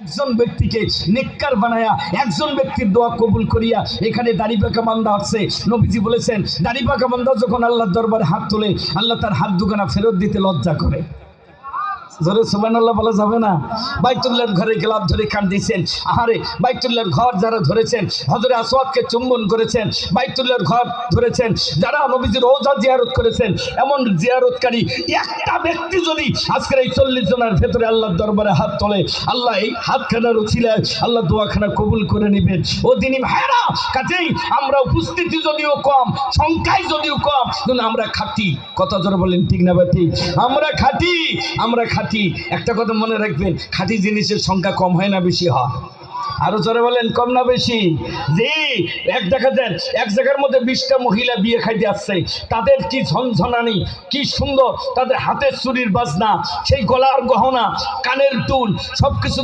একজন ব্যক্তিকে নেককার বানায়া একজন ব্যক্তির দোয়া কবুল করিয়া এখানে দাড়ি পাকা বান্দা আছে নবীজি বলেছেন, দাড়ি পাকা বান্দা যখন আল্লাহর দরবারে হাত তোলে, আল্লাহ তার হাত দুখানা ফেরত দিতে লজ্জা করে। জোরে সুবান আল্লাহ বলা যাবে না? বাইতুল্লাহর ঘরে গেলাপ ধরে কান দিয়েছেন। আহারে বাইতুল্লার ঘর যারা ধরেছেন হজরে আসওয়াদকে চুম্বন করেছেন বাইতুল্লার ঘর ধরেছেন, যারা নবীজির রোজা জিয়ারত করেছেন, এমন জিয়ারতকারী একটা ব্যক্তি যদি আজকের এই চল্লিশ জনের ভেতরে আল্লাহর দরবারে হাত তোলে, আল্লাহ এই হাতখানার উচিলায় আল্লাহ দোয়াখানা কবুল করে নেবেন। ও দিনই ভাইরা কাজেই আমরা উপস্থিতি যদিও কম সংখ্যায় যদিও কম, কিন্তু আমরা খাটি। কত জোর বলেন, ঠিক না বা ঠিক। আমরা খাটি আমরা খাটি। একটা কথা মনে রাখবেন, খাঁটি জিনিসের সংখ্যা কম হয় না বেশি হয়। আরও জোরে বলেন, কম না বেশি? যে এক দেখা দেন এক জায়গার মধ্যে বিশটা মহিলা বিয়ে খাইতে আসছে। তাদের কি ঝনঝনানি, কি সুন্দর, তাদের হাতের চুরির বাজনা, সেই গলার গহনা, কানের টুল সব কিছু